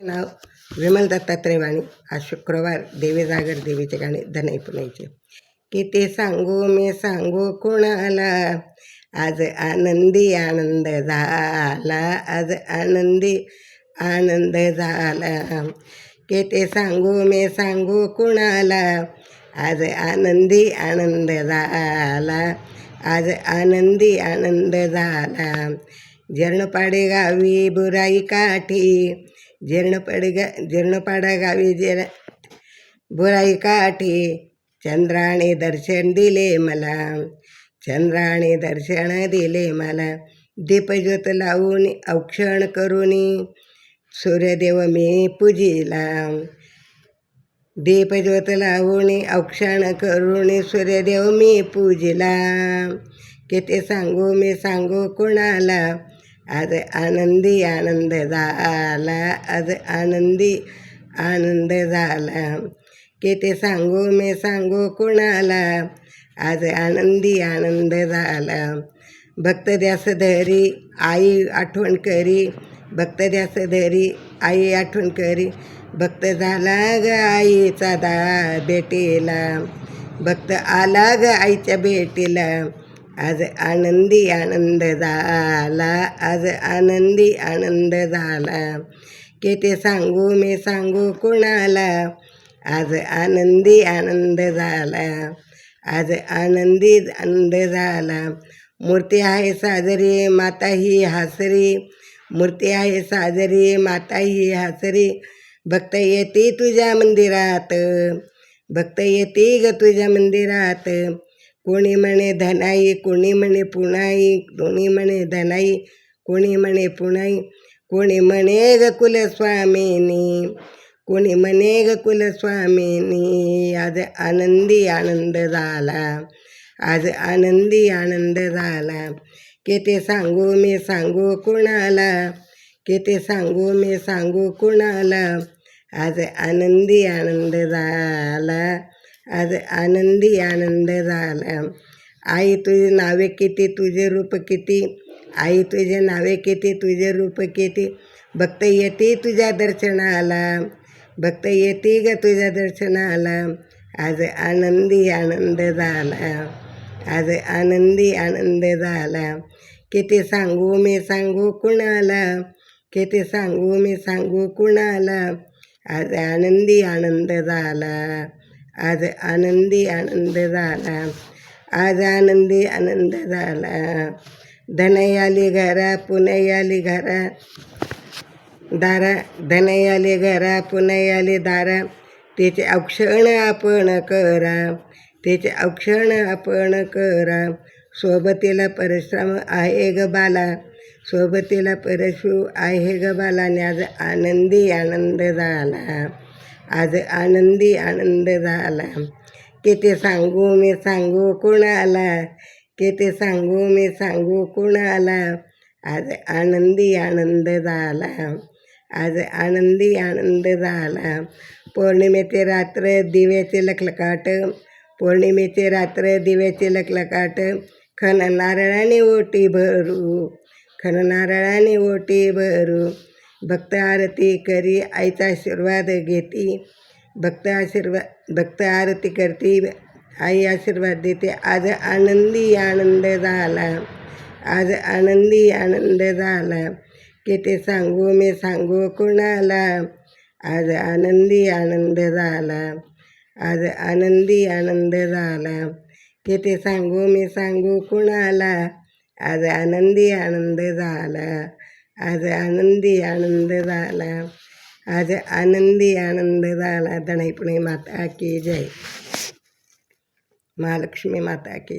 नाव विमल दत्तात्रय वाणी आज शुक्रवार देवीजागर देवीचे गाणे धनई पुण्याचे किती सांगू मी सांगू कोणाला? आज आनंदी आनंद झाला आज आनंदी आनंद झाला. किती सांगू मी सांगू कुणाला? आज आनंदी आनंद झाला आज आनंदी आनंद झाला. जर्णपाडे गावी बुराई काठी जीर्णपडे गा जीर्णपाडा गावी जेर बुराई काठी चंद्राने दर्शन दिले मला. चंद्राने दर्शन दिले मला. दीपज्योत लावून औक्षण करून सूर्यदेव मी पूजिला. दीपज्योत लावून औक्षण करून सूर्यदेव मी पूजिला. किती सांगू मी सांगू कोणाला? आज आनंदी आनंद झाला आज आनंदी आनंद झाला किती सांगू मी सांगू कुणाला आज आनंदी आनंद झाला भक्त द्यास धरी आई आठवण करी भक्त द्यास धरी आई आठवण करी भक्त झाला ग आईचा दा भेटीला भक्त आला ग आईच्या भेटीला आज आनंदी आनंद झाला आज आनंदी आनंद झाला किती सांगू मी सांगू कोणाला आज आनंदी आनंद झाला आज आनंदी आनंद झाला मूर्ती आहे साजरी माता ही हासरी मूर्ती आहे साजरी माता ही हासरी भक्त येते तुझ्या मंदिरात भक्त येते ग तुझ्या मंदिरात कोणी म्हणे धनाई कोणी म्हणे पुणाई कोणी म्हणे धनाई कोणी म्हणे पुणाई कोणी म्हणे ग कुलस्वामिनी कोणी म्हणे ग कुलस्वामिनी. आज आनंदी आनंद झाला आज आनंदी आनंद झाला. किती सांगू मी सांगू कुणाला किती सांगू मी सांगू कुणाला आज आनंदी आनंद झाला. आज आनंदी आनंद झाला आई तुझे नावे किती तुझे रूप किती आई तुझे नावे किती तुझे रूप किती भक्त येते तुझ्या दर्शनाला भक्त येते ग तुझ्या दर्शनाला आज आनंदी आनंद झाला आज आनंदी आनंद झाला किती सांगू मी सांगू कुणाला किती सांगू मी सांगू कुणाला आज आनंदी आनंद झाला आज आनंदी आनंद झाला आज आनंदी आनंद झाला धनयाली घरा पुण्यायाली घरा दारा धनयाली घरा पुण्यायाली दारा त्याचे औक्षण आपण करा त्याचे औक्षण आपण करा सोबतीला परिश्रम आहे ग बाला सोबतीला परशु आहे ग बाला आज आनंदी आनंद झाला आज आनंदी आनंद झाला. किती सांगू मी सांगू कुणाला? किती सांगू मी सांगू कुणाला? आज आनंदी आनंद झाला. आज आनंदी आनंद झाला. पौर्णिमेचे रात्र दिव्याचे लखलकाट. पौर्णिमेचे रात्र दिव्याचे लखलकाट. खन नारळाने ओटी भरू. खन नारळाने ओटी भरू. भक्त आरती करी आईचा आशीर्वाद घेते. भक्त आशीर्वाद भक्त आरती करते आई आशीर्वाद देते. आज आनंदी आनंद झाला. आज आनंदी आनंद झाला. किती सांगू मी सांगू कुणाला? आज आनंदी आनंद झाला. आज आनंदी आनंद झाला. किती सांगू मी सांगू कुणाला? आज आनंदी आनंद झाला. आज आनंदी आनंद झाला आज आनंदी आनंद झाला दणाईपुणे माता की जय महालक्ष्मी माता की जय